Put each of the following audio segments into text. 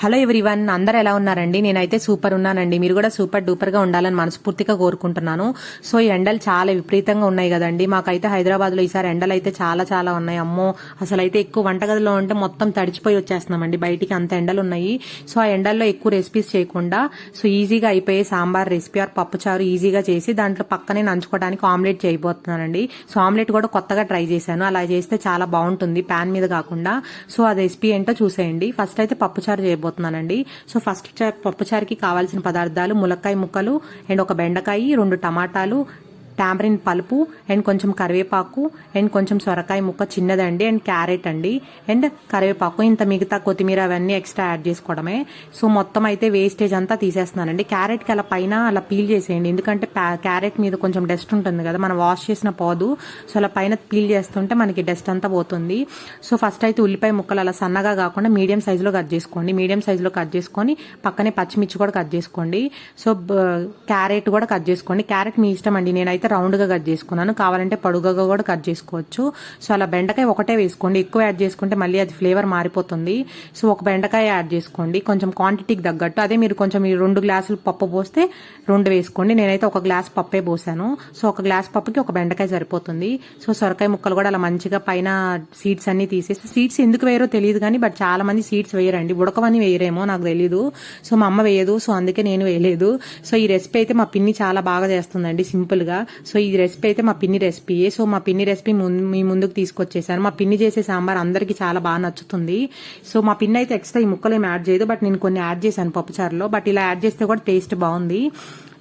Hello one అందరు ఎలా ఉన్నారండి? నేనైతే సూపర్ ఉన్నానండి. మీరు కూడా సూపర్ డూపర్గా ఉండాలని మనస్ఫూర్తిగా కోరుకుంటున్నాను. సో ఈ ఎండలు చాలా విపరీతంగా ఉన్నాయి కదండి. మాకైతే హైదరాబాద్లో ఈసారి ఎండలు అయితే చాలా చాలా ఉన్నాయి. అమ్మో అసలు అయితే ఎక్కువ వంటగదిలో ఉంటే మొత్తం తడిచిపోయి వచ్చేస్తున్నామండి. బయటికి అంత ఎండలు ఉన్నాయి. సో ఆ ఎండల్లో ఎక్కువ రెసిపీస్ చేయకుండా సో ఈజీగా అయిపోయే సాంబార్ రెసిపీ ఆర్ పప్పుచారు ఈజీగా చేసి దాంట్లో పక్కనే నంచుకోవడానికి ఆమ్లెట్ చేయబోతున్నానండి. సో ఆమ్లెట్ కూడా కొత్తగా ట్రై చేశాను. అలా చేస్తే చాలా బాగుంటుంది. ప్యాన్ మీద కాకుండా. సో ఆ రెసిపీ ఏంటో చూసేయండి. ఫస్ట్ అయితే పప్పుచారు చేయబోతున్నానండి సో ఫస్ట్ పప్పుచారికి పప్పుచారుకి కావాల్సిన పదార్థాలు ములక్కాయ ముక్కలు అండ్ ఒక బెండకాయ రెండు టమాటాలు టామరిన్ పలుపు అండ్ కొంచెం కరివేపాకు అండ్ కొంచెం సొరకాయ ముక్క చిన్నదండి అండ్ క్యారెట్ అండి. అండ్ కరివేపాకు ఇంత మిగతా కొత్తిమీర అవన్నీ ఎక్స్ట్రా యాడ్ చేసుకోవడమే. సో మొత్తం అయితే వేస్టేజ్ అంతా తీసేస్తున్నానండి. క్యారెట్కి అలా పైన అలా పీల్ చేసేయండి. ఎందుకంటే క్యారెట్ మీద కొంచెం డస్ట్ ఉంటుంది కదా మనం వాష్ చేసిన పోదు. సో అలా పైన పీల్ చేస్తుంటే మనకి డస్ట్ అంతా పోతుంది. సో ఫస్ట్ అయితే ఉల్లిపాయ ముక్కలు అలా సన్నగా కాకుండా మీడియం సైజులో కట్ చేసుకోండి. మీడియం సైజులో కట్ చేసుకొని పక్కనే పచ్చిమిర్చి కూడా కట్ చేసుకోండి. సో క్యారెట్ కూడా కట్ చేసుకోండి. క్యారెట్ మీ ఇష్టం అండి. నేనైతే రౌండ్గా కట్ చేసుకున్నాను. కావాలంటే పడుగగా కూడా కట్ చేసుకోవచ్చు. సో అలా బెండకాయ ఒకటే వేసుకోండి. ఎక్కువ యాడ్ చేసుకుంటే మళ్ళీ అది ఫ్లేవర్ మారిపోతుంది. సో ఒక బెండకాయ యాడ్ చేసుకోండి. కొంచెం క్వాంటిటీకి తగ్గట్టు. అదే మీరు కొంచెం ఈ రెండు గ్లాసులు పప్పు పోస్తే రెండు వేసుకోండి. నేనైతే ఒక గ్లాస్ పప్పే పోసాను. సో ఒక గ్లాస్ పప్పుకి ఒక బెండకాయ సరిపోతుంది. సో సొరకాయ ముక్కలు కూడా అలా మంచిగా పైన సీడ్స్ అన్ని తీసేసి సీడ్స్ ఎందుకు వేయరో తెలియదు కానీ బట్ చాలా మంది సీడ్స్ వేయరండి. ఉడకవని వేయరేమో నాకు తెలియదు సో మా అమ్మ వేయదు. సో అందుకే నేను వేయలేదు. సో ఈ రెసిపీ అయితే మా పిన్ని చాలా బాగా చేస్తుందండి సింపుల్గా. సో ఈ రెసిపీ అయితే మా పిన్ని రెసిపీయే సో మా పిన్ని రెసిపీ మీ ముందుకు తీసుకొచ్చేసాను. మా పిన్ని చేసే సాంబార్ అందరికీ చాలా బాగా నచ్చుతుంది. సో మా పిన్ని అయితే ఎక్స్ట్రా ఈ ముక్కలు ఏమి యాడ్ చేయదు. బట్ నేను కొన్ని యాడ్ చేశాను పప్పుచారులో. బట్ ఇలా యాడ్ చేస్తే కూడా టేస్ట్ బాగుంది.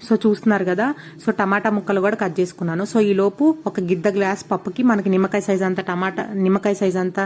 సో చూస్తున్నారు కదా. సో టమాటా ముక్కలు కూడా కట్ చేసుకున్నాను. సో ఈ లోపు ఒక గిద్ద గ్లాస్ పప్పుకి మనకి నిమ్మకాయ సైజ్ అంత టమాటా నిమ్మకాయ సైజ్ అంత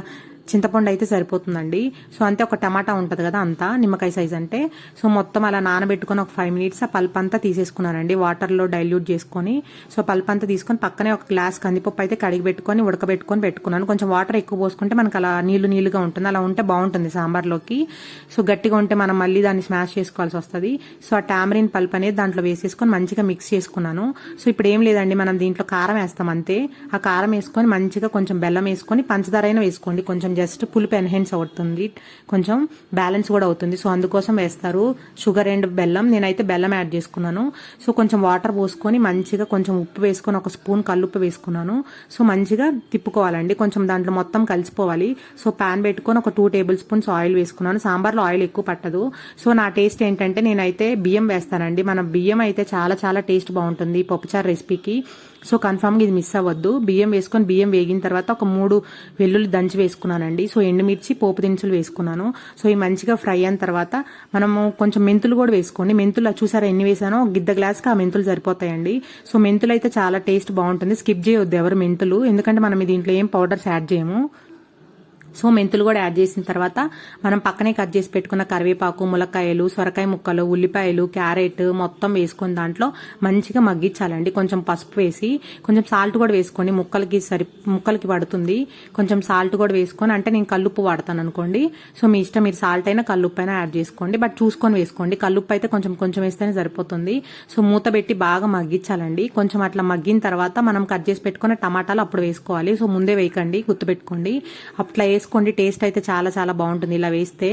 చింతపండు అయితే సరిపోతుందండి. సో అంతే ఒక టమాటా ఉంటుంది కదా అంతా నిమ్మకాయ సైజ్ అంటే. సో మొత్తం అలా నానబెట్టుకొని ఒక ఫైవ్ మినిట్స్ ఆ పల్ప్ అంతా తీసేసుకున్నానండి. వాటర్లో డైల్యూట్ చేసుకొని. సో పల్ప్ అంతా తీసుకొని పక్కనే ఒక గ్లాస్ కందిపప్పు అయితే కడిగి పెట్టుకొని ఉడకబెట్టుకొని పెట్టుకున్నాను. కొంచెం వాటర్ ఎక్కువ పోసుకుంటే మనకు అలా నీళ్ళు నీళ్ళుగా ఉంటుంది. అలా ఉంటే బాగుంటుంది సాంబార్లోకి. సో గట్టిగా ఉంటే మనం మళ్ళీ దాన్ని స్మాష్ చేసుకోవాల్సి వస్తుంది. సో ఆ టామరిన్ పల్ప్ అనేది దాంట్లో వేసి వేసేసుకొని మంచిగా మిక్స్ చేసుకున్నాను. సో ఇప్పుడు ఏం లేదండి మనం దీంట్లో కారం వేస్తాం అంతే. ఆ కారం వేసుకొని మంచిగా కొంచెం బెల్లం వేసుకొని పంచదార అయినా వేసుకోండి. కొంచెం జస్ట్ పులుపు ఎన్హెన్స్ అవుతుంది. కొంచెం బ్యాలెన్స్ కూడా అవుతుంది. సో అందుకోసం వేస్తారు. షుగర్ అండ్ బెల్లం నేనైతే బెల్లం యాడ్ చేసుకున్నాను. సో కొంచెం వాటర్ పోసుకొని మంచిగా కొంచెం ఉప్పు వేసుకొని ఒక స్పూన్ కల్లుప్పు వేసుకున్నాను. సో మంచిగా తిప్పుకోవాలండి. కొంచెం దాంట్లో మొత్తం కలిసిపోవాలి. సో పాన్ పెట్టుకొని ఒక టూ టేబుల్ స్పూన్స్ ఆయిల్ వేసుకున్నాను. సాంబార్లో ఆయిల్ ఎక్కువ పట్టదు. సో నా టేస్ట్ ఏంటంటే నేనైతే బియ్యం వేస్తానండి. మన బియ్యం అయితే చాలా చాలా టేస్ట్ బాగుంటుంది పప్పుచారు రెసిపీకి సో కన్ఫామ్గా ఇది మిస్ అవ్వద్దు. బియ్యం వేసుకొని బియ్యం వేగిన తర్వాత ఒక మూడు వెల్లుల్లి దంచి వేసుకున్నానండి. సో ఎండుమిర్చి పోపు దినుసులు వేసుకున్నాను. సో ఇవి మంచిగా ఫ్రై అయిన తర్వాత మనము కొంచెం మెంతులు కూడా వేసుకోండి. మెంతులు చూసారా ఎన్ని వేసానో? గిద్ద గ్లాస్కి ఆ మెంతులు సరిపోతాయండి. సో మెంతులు అయితే చాలా టేస్ట్ బాగుంటుంది. స్కిప్ చేయొద్దు ఎవరు మెంతులు. ఎందుకంటే మనం దీంట్లో ఏం పౌడర్స్ యాడ్ చేయము. సో మెంతులు కూడా యాడ్ చేసిన తర్వాత మనం పక్కనే కట్ చేసి పెట్టుకున్న కరివేపాకు ములక్కాయలు సొరకాయ ముక్కలు ఉల్లిపాయలు క్యారెట్ మొత్తం వేసుకొని దాంట్లో మంచిగా మగ్గించాలండి. కొంచెం పసుపు వేసి కొంచెం సాల్ట్ కూడా వేసుకోండి. ముక్కలకి సరి ముక్కలకి పడుతుంది. కొంచెం సాల్ట్ కూడా వేసుకొని అంటే నేను కల్లుప్పు వాడతాను అనుకోండి. సో మీ ఇష్టం మీరు సాల్ట్ అయినా కల్లుప్పు అయినా యాడ్ చేసుకోండి. బట్ చూసుకొని వేసుకోండి. కల్లుప్పు అయితే కొంచెం కొంచెం వేస్తేనే సరిపోతుంది. సో మూత పెట్టి బాగా మగ్గించాలండి. కొంచెం అట్లా మగ్గిన తర్వాత మనం కట్ చేసి పెట్టుకున్న టమాటాలు అప్పుడు వేసుకోవాలి. సో ముందే వేయకండి గుర్తుపెట్టుకోండి. అట్లా వేసుకోండి. టేస్ట్ అయితే చాలా చాలా బాగుంటుంది ఇలా వేస్తే.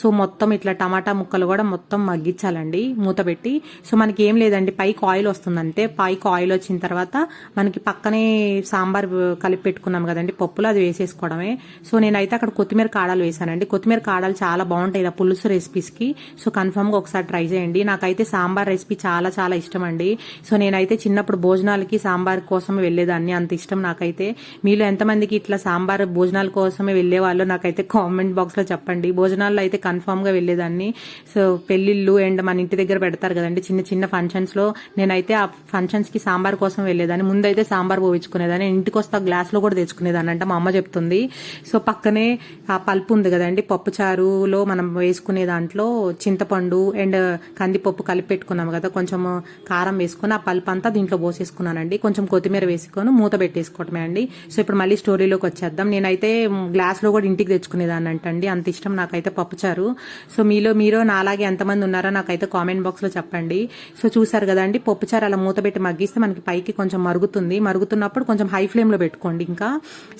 సో మొత్తం ఇట్లా టమాటా ముక్కలు కూడా మొత్తం మగ్గించాలండి. మూత పెట్టి. సో మనకి ఏం లేదండి. పైకి ఆయిల్ వస్తుందంటే పైకి ఆయిల్ వచ్చిన తర్వాత మనకి పక్కనే సాంబార్ కలిపి పెట్టుకున్నాం కదండి. పప్పులో అది వేసేసుకోవడమే. సో నేనైతే అక్కడ కొత్తిమీర కాడాలు వేసానండి కొత్తిమీర కాడాలు చాలా బాగుంటాయి ఇలా పులుసు రెసిపీస్కి. సో కన్ఫామ్గా ఒకసారి ట్రై చేయండి. నాకైతే సాంబార్ రెసిపీ చాలా చాలా ఇష్టం అండి సో నేనైతే చిన్నప్పుడు భోజనాలకి సాంబార్ కోసం వెళ్ళేదాన్ని. అంత ఇష్టం నాకైతే. మీలో ఎంతమందికి ఇట్లా సాంబార్ భోజనాల కోసమే వెళ్ళే వాళ్ళు నాకైతే కామెంట్ బాక్స్లో చెప్పండి. భోజనాల్లో అయితే కన్ఫామ్గా వెళ్ళేదాన్ని. సో పెళ్ళిళ్ళు అండ్ మన ఇంటి దగ్గర పెడతారు కదండి చిన్న చిన్న ఫంక్షన్స్లో. నేనైతే ఆ ఫంక్షన్స్కి సాంబార్ కోసం వెళ్ళేదాన్ని. ముందైతే సాంబార్ పోయించుకునేదాన్ని ఇంటికి వస్తా గ్లాస్లో కూడా తెచ్చుకునేదాన్ని అంటే మా అమ్మ చెప్తుంది. సో పక్కనే ఆ పల్పు ఉంది కదండి పప్పు చారులో మనం వేసుకునే దాంట్లో చింతపండు అండ్ కందిపప్పు కలిపి పెట్టుకున్నాము కదా కొంచెం కారం వేసుకుని ఆ పల్పు అంతా దీంట్లో పోసేసుకున్నానండి. కొంచెం కొత్తిమీర వేసుకొని మూత పెట్టేసుకోవటమే అండి. సో ఇప్పుడు మళ్ళీ స్టోరీలోకి వచ్చేద్దాం. నేనైతే గ్లాస్ గ్లాస్లో కూడా ఇంటికి తెచ్చుకునేదాన్ని అంటండి అంత ఇష్టం నాకైతే పప్పుచారు. సో మీలో మీరు నాలాగే ఎంతమంది ఉన్నారో నాకైతే కామెంట్ బాక్స్లో చెప్పండి. సో చూసారు కదండి పప్పుచారు అలా మూత పెట్టి మగ్గిస్తే మనకి పైకి కొంచెం మరుగుతుంది. మరుగుతున్నప్పుడు కొంచెం హై ఫ్లేమ్లో పెట్టుకోండి ఇంకా.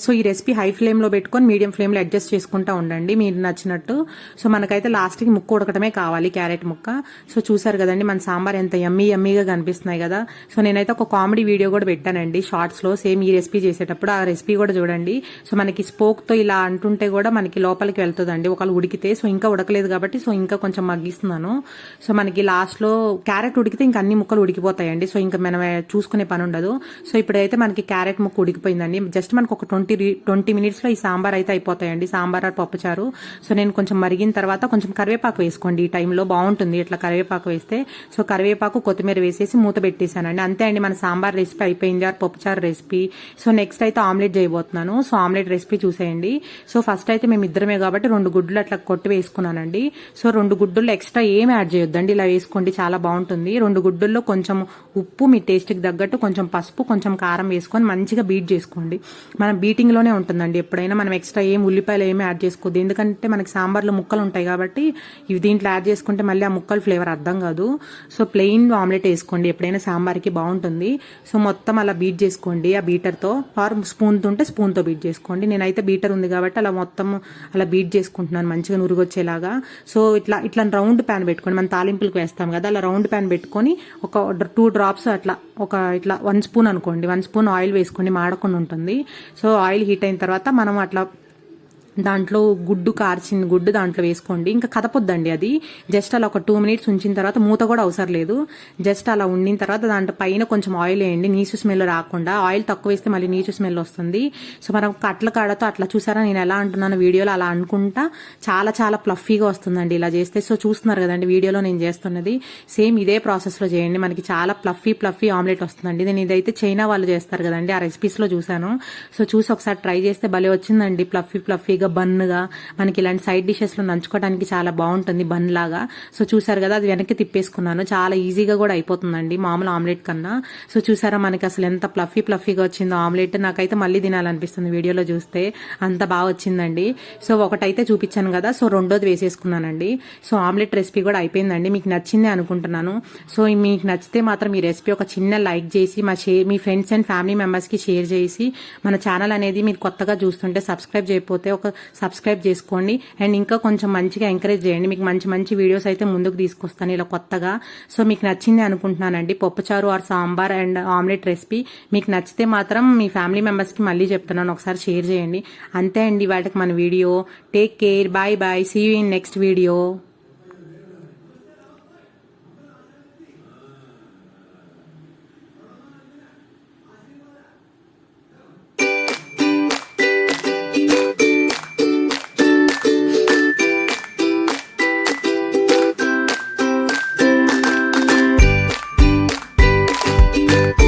సో ఈ రెసిపీ హై ఫ్లేమ్లో పెట్టుకొని మీడియం ఫ్లేమ్లో అడ్జస్ట్ చేసుకుంటూ ఉండండి మీరు నచ్చినట్టు. సో మనకైతే లాస్ట్కి ముక్క ఉడకటమే కావాలి క్యారెట్ ముక్క. సో చూసారు కదండి మన సాంబార్ ఎంత ఎమ్మీ ఎమ్మీగా కనిపిస్తున్నాయి కదా. సో నేనైతే ఒక కామెడీ వీడియో కూడా పెట్టానండి షార్ట్స్లో. సేమ్ ఈ రెసిపీ చేసేటప్పుడు ఆ రెసిపీ కూడా చూడండి. సో మనకి స్పోక్తో ఇలా అంటుంటే కూడా మనకి లోపలికి వెళ్తుందండి. ఒకవేళ ఉడికితే సో ఇంకా ఉడకలేదు కాబట్టి సో ఇంకా కొంచెం మగ్గిస్తున్నాను. సో మనకి లాస్ట్లో క్యారెట్ ఉడికితే ఇంకా అన్ని ముక్కలు ఉడికిపోతాయండి. సో ఇంకా మనం చూసుకునే పని ఉండదు. సో ఇప్పుడైతే మనకి క్యారెట్ ముక్క ఉడికిపోయిందండి. జస్ట్ మనకు ఒక ట్వంటీ ట్వంటీ మినిట్స్లో ఈ సాంబార్ అయితే అయిపోతాయండి. సాంబార్ ఆర్ పప్పుచారు. సో నేను కొంచెం మరిగిన తర్వాత కొంచెం కరివేపాకు వేసుకోండి ఈ టైంలో. బాగుంటుంది. ఇట్లా కరివేపాకు వేస్తే. సో కరివేపాకు కొత్తిమీర వేసేసి మూత పెట్టేశానండి. అంతే అండి మన సాంబార్ రెసిపీ అయిపోయింది. ఆర్ పప్పుచారు రెసిపీ. సో నెక్స్ట్ అయితే ఆమ్లెట్ చేయబోతున్నాను. సో ఆమ్లెట్ రెసిపీ చూసేయండి. సో ఫస్ట్ అయితే మేము ఇద్దరమే కాబట్టి రెండు గుడ్లు అట్లా కొట్టి వేసుకున్నానండి. సో రెండు గుడ్డుల్లో ఎక్స్ట్రా ఏం యాడ్ చేయొద్దండి. ఇలా వేసుకోండి చాలా బాగుంటుంది. రెండు గుడ్డుల్లో కొంచెం ఉప్పు మీ టేస్ట్కి తగ్గట్టు కొంచెం పసుపు కొంచెం కారం వేసుకొని మంచిగా బీట్ చేసుకోండి. మనం బీటింగ్లోనే ఉంటుందండి. ఎప్పుడైనా మనం ఎక్స్ట్రా ఏం ఉల్లిపాయలు ఏమి యాడ్ చేసుకోవద్దు ఎందుకంటే మనకి సాంబార్లో ముక్కలు ఉంటాయి కాబట్టి ఇవి దీంట్లో యాడ్ చేసుకుంటే మళ్ళీ ఆ ముక్కలు ఫ్లేవర్ అర్థం కాదు. సో ప్లెయిన్ ఆమ్లెట్ వేసుకోండి. ఎప్పుడైనా సాంబార్కి బాగుంటుంది. సో మొత్తం అలా బీట్ చేసుకోండి ఆ బీటర్తో ఆర్ స్పూన్తో ఉంటే స్పూన్తో బీట్ చేసుకోండి. నేనైతే బీటర్ ఉంది కాబట్టి అలా మొత్తం అలా బీట్ చేసుకుంటున్నాను మంచిగా నురుగొచ్చేలాగా. సో ఇట్లా ఇట్లా రౌండ్ ప్యాన్ పెట్టుకొని మనం తాలింపులకు వేస్తాం కదా అలా రౌండ్ ప్యాన్ పెట్టుకొని ఒక టూ డ్రాప్స్ అట్లా ఒక ఇట్లా వన్ స్పూన్ అనుకోండి వన్ స్పూన్ ఆయిల్ వేసుకోండి మాడకుండా ఉంటుంది. సో ఆయిల్ హీట్ అయిన తర్వాత మనం అట్లా దాంట్లో గుడ్డు కార్చిన గుడ్డు దాంట్లో వేసుకోండి. ఇంకా కదపొద్దండి అది. జస్ట్ అలా ఒక టూ మినిట్స్ ఉంచిన తర్వాత మూత కూడా అవసరం లేదు. జస్ట్ అలా ఉండిన తర్వాత దాంట్లో పైన కొంచెం ఆయిల్ వేయండి. నీచు స్మెల్ రాకుండా. ఆయిల్ తక్కువ వేస్తే మళ్ళీ నీచు స్మెల్ వస్తుంది. సో మనం కట్ల కాడతో అట్లా చూసారా? నేను ఎలా అంటున్నాను వీడియోలో అలా అనుకుంటా. చాలా చాలా ప్లఫీగా వస్తుందండి ఇలా చేస్తే. సో చూస్తున్నారు కదండి వీడియోలో నేను చేస్తున్నది. సేమ్ ఇదే ప్రాసెస్లో చేయండి. మనకి చాలా ప్లఫీ ప్లఫీ ఆమ్లెట్ వస్తుందండి. నేను ఇదైతే చైనా వాళ్ళు చేస్తారు కదండి. ఆ రెసిపీస్లో చూశాను. సో చూసి ఒకసారి ట్రై చేస్తే భలే వచ్చిందండి. ప్లఫీ ప్లఫీగా బన్నుగా మనకి ఇలాంటి సైడ్ డిషెస్లో నంచుకోవడానికి చాలా బాగుంటుంది బన్ లాగా సో చూసారు కదా అది వెనక్కి తిప్పేసుకున్నాను. చాలా ఈజీగా కూడా అయిపోతుందండి మామూలు ఆమ్లెట్ కన్నా. సో చూసారా మనకి అసలు ఎంత ప్లఫీ ప్లఫీగా వచ్చిందో ఆమ్లెట్. నాకైతే మళ్ళీ తినాలనిపిస్తుంది వీడియోలో చూస్తే. అంత బాగా వచ్చిందండి. సో ఒకటైతే చూపించాను కదా సో రెండోది వేసేసుకున్నానండి. సో ఆమ్లెట్ రెసిపీ కూడా అయిపోయిందండి. మీకు నచ్చింది అనుకుంటున్నాను. సో మీకు నచ్చితే మాత్రం ఈ రెసిపీ ఒక చిన్న లైక్ చేసి మా షేర్ మీ ఫ్రెండ్స్ అండ్ ఫ్యామిలీ మెంబర్స్కి షేర్ చేసి మన ఛానల్ అనేది మీరు కొత్తగా చూస్తుంటే సబ్స్క్రైబ్ చేయకపోతే ఒక సబ్స్క్రైబ్ చేసుకోండి. అండ్ ఇంకా కొంచెం మంచిగా ఎంకరేజ్ చేయండి. మీకు మంచి మంచి వీడియోస్ అయితే ముందుకు తీసుకొస్తాను ఇలా కొత్తగా. సో మీకు నచ్చింది అనుకుంటున్నానండి. పప్పుచారు or sambar and omelette recipe. మీకు నచ్చితే మాత్రం మీ ఫ్యామిలీ మెంబర్స్కి మళ్ళీ చెప్తున్నాను. ఒకసారి షేర్ చేయండి. అంతే అండి. వాటికి మన video. Take care. Bye bye. See you in next video.